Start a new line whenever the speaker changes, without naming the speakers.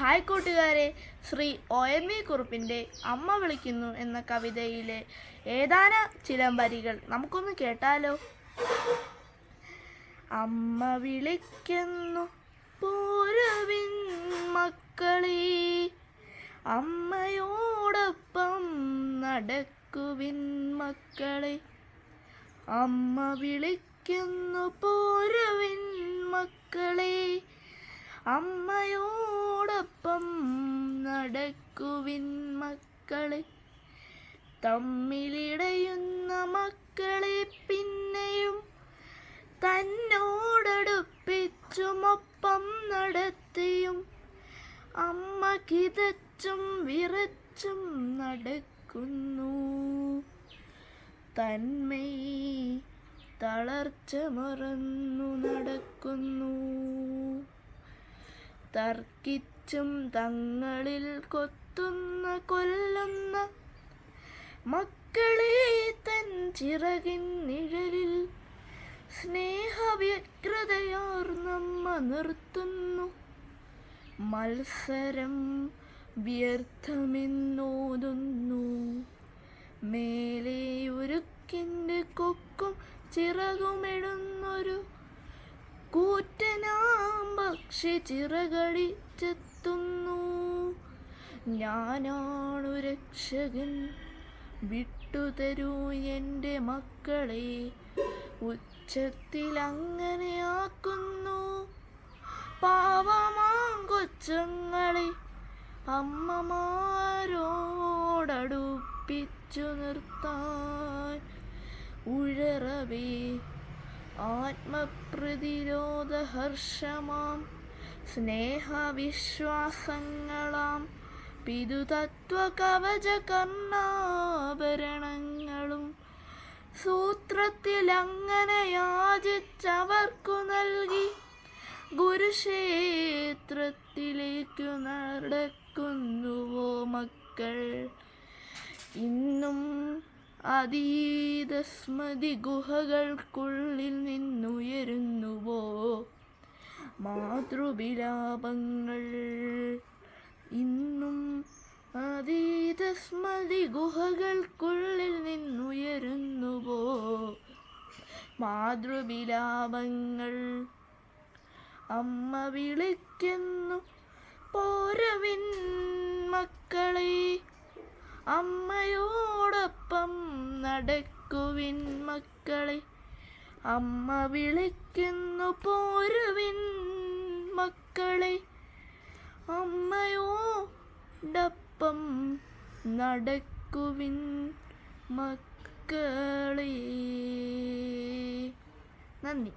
Hi കൂട്ടുകാരെ Shri O M V കുറുപ്പിന്റെ അമ്മ വിളിക്കുന്നു എന്ന കവിതയിലെ ഏതാന ചില വരികൾ നമുക്കൊന്ന് കേട്ടാലോ? അമ്മ വിളിക്കുന്നു പൂരവിൻ മക്കളെ അമ്മയോടൊപ്പം നടക്കുവിൻ മക്കളെ. അമ്മ വിളിക്കുന്നു പൂരവിൻ മക്കളെ അമ്മയോടൊപ്പം നടക്കുവിൻ മക്കളെ. തമ്മിലിടയുന്ന മക്കളെ പിന്നെയും തന്നോടടുപ്പിച്ചുമൊപ്പം നടത്തിയും അമ്മ കിതച്ചും വിറച്ചും നടക്കുന്നു. തന്മയി തളർച്ച മറന്നു നടക്കുന്നു. തർക്കിച്ചും തങ്ങളിൽ കൊത്തുന്ന കൊല്ലുന്ന മക്കളെ തൻ ചിറകിൻ നിഴലിൽ സ്നേഹവ്യഗ്രതയോർന്നമ്മ നിർത്തുന്നു. മത്സരം വ്യർത്ഥമെന്നോതുന്നു. മേലെ ഉരുക്കിന്റെ കൊക്കും ചിറകുമിടുന്നൊരു കൂറ്റനാം പക്ഷി ചിറകടിച്ചെത്തുന്നു. ഞാനാണു രക്ഷകൻ വിട്ടുതരൂ എന്റെ മക്കളെ ഉച്ചത്തിൽ അങ്ങനെ പാവമാം കൊച്ചുങ്ങളെ അമ്മമാരോടടുപ്പിച്ചു നിർത്താൻ ഉഴറവേ ആത്മപ്രതിരോധ ഹർഷമാം സ്നേഹവിശ്വാസങ്ങളാം പിതുതത്വ കവച കർണാഭരണങ്ങളും സൂത്രത്തിൽ അങ്ങനെ യാചിച്ചവർക്കു നൽകി ഗുരുക്ഷേത്രത്തിലേക്കു നടക്കുന്നുവോ മക്കൾ? ഇന്നും അതീത സ്മൃതി ഗുഹകൾക്കുള്ളിൽ നിന്നുയരുന്നുവോ? മാതൃവിലാപങ്ങൾ. ഇന്നും അതീത സ്മൃതി ഗുഹകൾക്കുള്ളിൽ നിന്നുയരുന്നുവോ? മാതൃവിലാപങ്ങൾ. അമ്മ വിളിക്കുന്നു പോരവിൻ മക്കളെ. അമ്മയോടൊപ്പം നടക്കുവിൻ മക്കളെ. അമ്മ വിളിക്കുന്നു പോരുവിൻ മക്കളെ. അമ്മയോടൊപ്പം നടക്കുവിൻ മക്കളെ. നന്ദി.